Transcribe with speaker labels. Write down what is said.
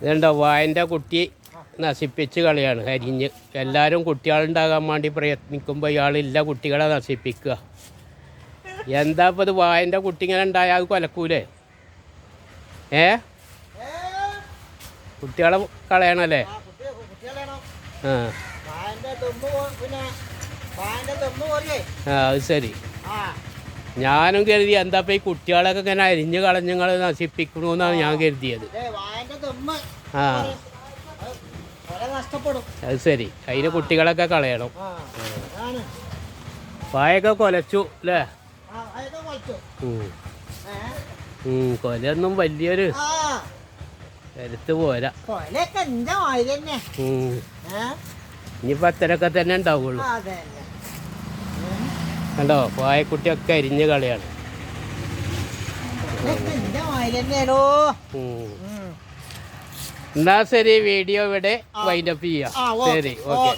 Speaker 1: ഇതുണ്ടോ വായന്റെ കുട്ടി നശിപ്പിച്ച് കളിയാണ് അരിഞ്ഞ് എല്ലാവരും കുട്ടികളുണ്ടാകാൻ വേണ്ടി പ്രയത്നിക്കുമ്പോൾ ഇയാളില്ല കുട്ടികളെ നശിപ്പിക്കുക. എന്താ ഇപ്പോൾ ഇത് വായന്റെ കുട്ടി ഇങ്ങനെ ഉണ്ടായാൽ അത് കൊലക്കൂലേ? ഏ? കുട്ടികളെ കളയണല്ലേ?
Speaker 2: ആ
Speaker 1: ആ. അത് ശരി. ഞാനും കരുതി എന്താ ഇപ്പം ഈ കുട്ടികളൊക്കെ ഇങ്ങനെ അരിഞ്ഞ് കളഞ്ഞങ്ങൾ നശിപ്പിക്കണമെന്നാണ് ഞാൻ കരുതിയത്. അത് ശരി. അതിന് കുട്ടികളൊക്കെ കളയണം. പായൊക്കെ കൊലച്ചു അല്ലേ കൊലയൊന്നും വലിയൊരു കരുത്ത് പോരാ. ഇനിയിപ്പോ അത്തരൊക്കെ തന്നെ ഉണ്ടാവുള്ളൂ. കണ്ടോ? പായക്കുട്ടിയൊക്കെ അരിഞ്ഞ് കളയാണ്. ഉം. എന്നാ ശരി വീഡിയോ ഇവിടെ വൈൻഡപ്പ് ചെയ്യാം. ശരി ഓക്കെ